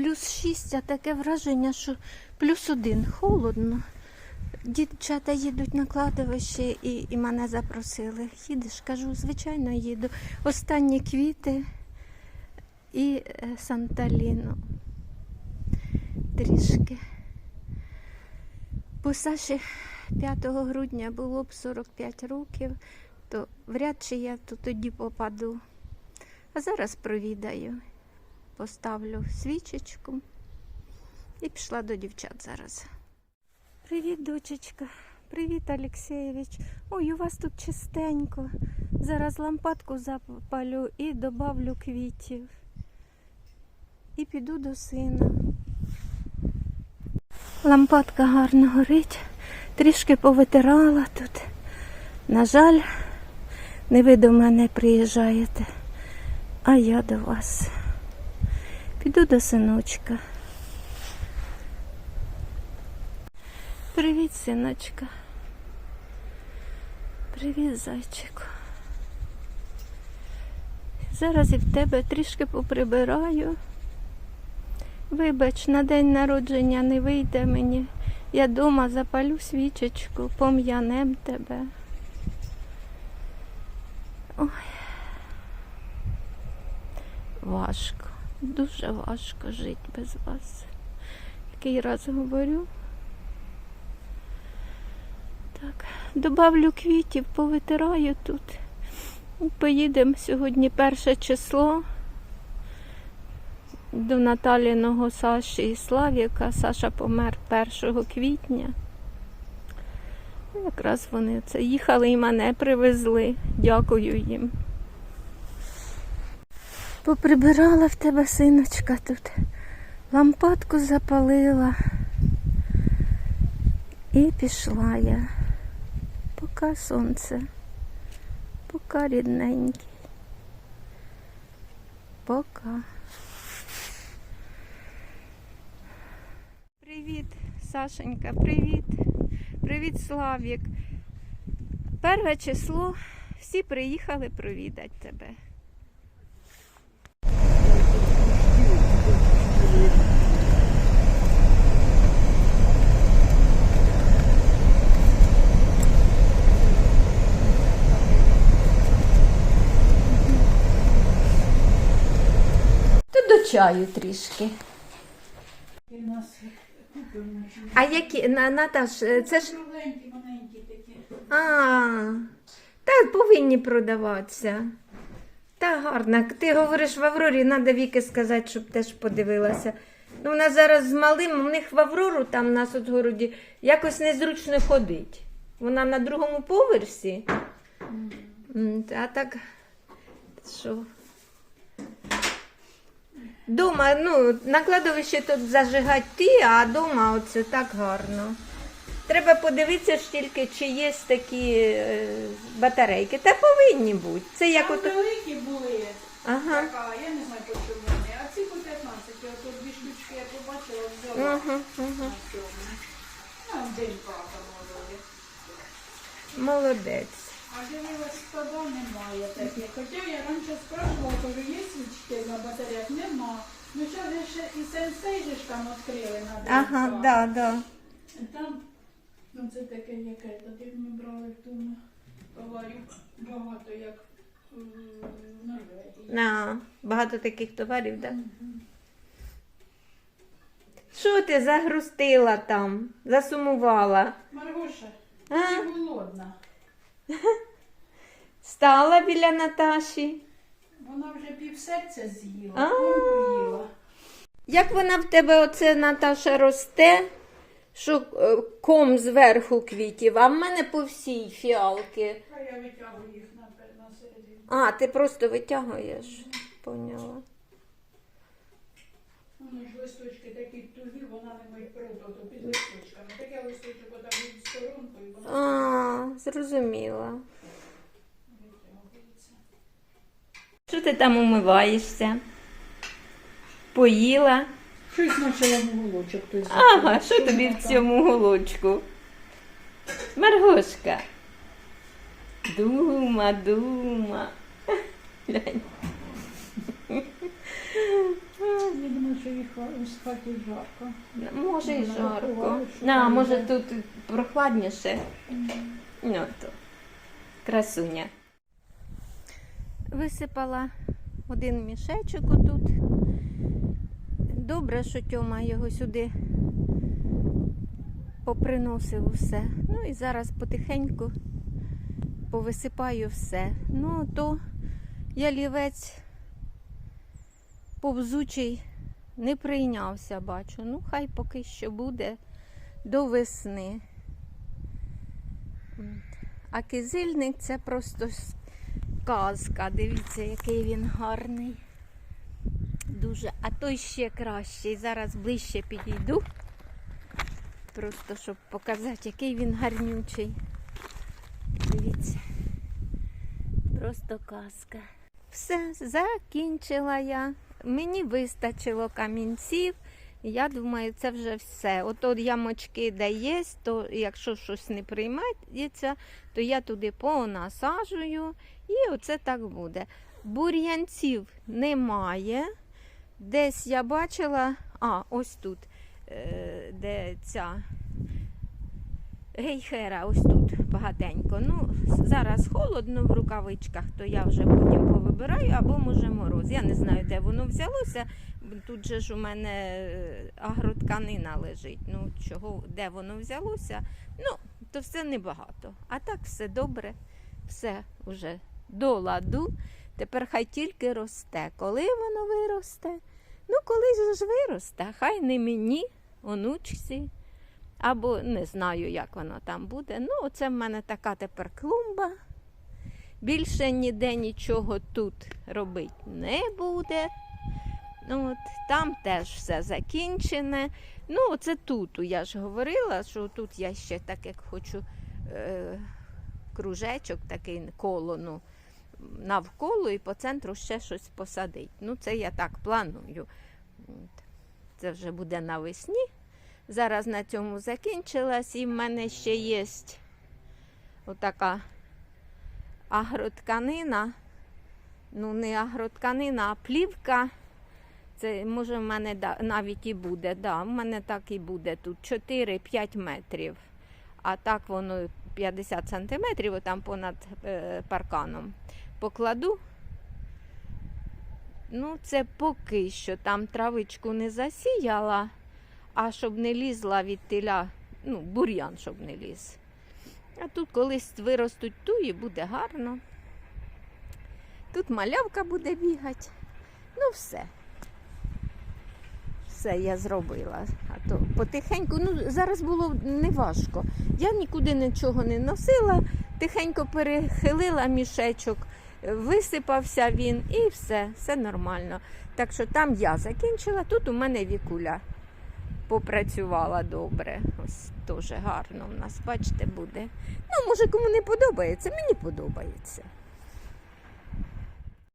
плюс 6, а таке враження, що плюс один. Холодно. Дівчата їдуть на кладовище і, і мене запросили. Їдеш, кажу, звичайно, їду. Останні квіти і е, Санталіну. Трішки. Бо Саші 5 грудня було б 45 років, то вряд чи я тут тоді попаду. А зараз провідаю, поставлю свічечку і пішла до дівчат зараз. Привіт, дочечка. Привіт, Олексійович. Ой, у вас тут чистенько. Зараз лампадку запалю і добавлю квітів. І піду до сина. Лампадка гарно горить. Трішки повитирала тут. На жаль, не ви до мене приїжджаєте, а я до вас. Піду до синочка. Привіт, синочка. Привіт, зайчику. Зараз і в тебе трішки поприбираю. Вибач, на день народження не вийде мені. Я дома запалю свічечку, пом'янем тебе. Ой. Важко, дуже важко жити без вас. Який раз говорю. Так, добавлю квітів, повитираю тут. Поїдемо сьогодні перше число до Наталіного Саші і Славіка. Саша помер 1 квітня. Якраз вони це їхали і мене привезли. Дякую їм. Поприбирала в тебе синочка тут. Лампадку запалила. І пішла я. Пока сонце. Пока рідненький. Пока. Привіт, Сашенька, привіт. Привіт, Славік. Перше число. Всі приїхали провідати тебе. Чаю трішки. Нас. А які, на, Наташ, це ж. А, та повинні продаватися. Та гарно. Ти говориш в Аврорі, треба Віки сказати, щоб теж подивилася. Ну, вона зараз з малим, у них в Аврору, там в нас от в городі, якось незручно ходить. Вона на другому поверсі. А так, що? Дома, ну, на кладовищі тут зажигать ті, а дома оце так гарно. Треба подивитися ж тільки, чи є такі е, батарейки. Та повинні бути. Це як Там от. великі були. Ага. Така, я не знаю, по чому вони. А ці по 15. Я тут дві штучки я побачила, взяла. Цьому. Там день папа молодий. Молодець. А дивилась, складу немає таких. Хоча я раніше спрашивала, кажу, є на батареях? Нема. Ну зараз ще і сенсей же ж там відкрили на день. Ага, да, да. Там, ну це таке яке, тоді ми брали вдома товарів багато, як в Норвегії. На, багато таких товарів, так? Да? Що ти загрустила там? Засумувала? Маргоша, А? ти голодна. Стала біля Наташі. Вона вже пів серця з'їла, А. поїла. Як вона в тебе оце Наташа росте, що е, ком зверху квітів, а в мене по всій фіалки. А я витягую їх на, на середину. А, ти просто витягуєш. Поняла. Вони ж листочки такі тугі, вона не мить прото, то під листочками. Таке листочок отак від сторонку і вона А, зрозуміла. Що ти там умиваєшся? Поїла? Щось наче я молочок той Ага, що тобі в цьому голочку? Маргошка. Дума, дума. Глянь. Я думаю, що їх у хаті жарко. Може і жарко. На, може тут прохладніше. Ну то красуня. Висипала один мішечок отут. Добре, що Тьома його сюди поприносив усе. Ну і зараз потихеньку повисипаю все. Ну, то ялівець повзучий не прийнявся, бачу. Ну, хай поки що буде до весни. А кизильник це просто казка. Дивіться, який він гарний. Дуже. А той ще кращий. Зараз ближче підійду. Просто щоб показати, який він гарнючий. Дивіться. Просто казка. Все, закінчила я. Мені вистачило камінців. Я думаю, це вже все. Ото ямочки, де є, то якщо щось не приймається, то я туди понасаджую і оце так буде. Бур'янців немає. Десь я бачила, а, ось тут, е, де ця гейхера, ось тут багатенько. Ну, зараз холодно в рукавичках, то я вже потім повибираю, або може мороз. Я не знаю, де воно взялося. Тут же ж у мене е, агротканина лежить. Ну, чого, де воно взялося? Ну, то все небагато. А так все добре, все вже до ладу. Тепер хай тільки росте. Коли воно виросте? Ну, коли ж виросте, хай не мені, онучці. Або не знаю, як воно там буде. Ну, оце в мене така тепер клумба. Більше ніде нічого тут робити не буде. Ну, От, там теж все закінчене. Ну, оце тут, я ж говорила, що тут я ще так як хочу е, кружечок, такий коло, ну, навколо і по центру ще щось посадити. Ну, це я так планую. Це вже буде навесні. Зараз на цьому закінчилась, і в мене ще є отака агротканина. Ну, не агротканина, а плівка. Це може в мене навіть і буде. Да, в мене так і буде тут 4-5 метрів. А так воно 50 сантиметрів, отам понад е, парканом. Покладу. Ну, це поки що там травичку не засіяла, а щоб не лізла від теля, ну, бур'ян, щоб не ліз. А тут колись виростуть туї, буде гарно. Тут малявка буде бігати. Ну, все. Все я зробила. А то потихеньку, ну зараз було неважко. Я нікуди нічого не носила, тихенько перехилила мішечок, висипався він і все, все нормально. Так що там я закінчила, тут у мене вікуля попрацювала добре. Ось дуже гарно в нас, бачите, буде. Ну, може, кому не подобається, мені подобається.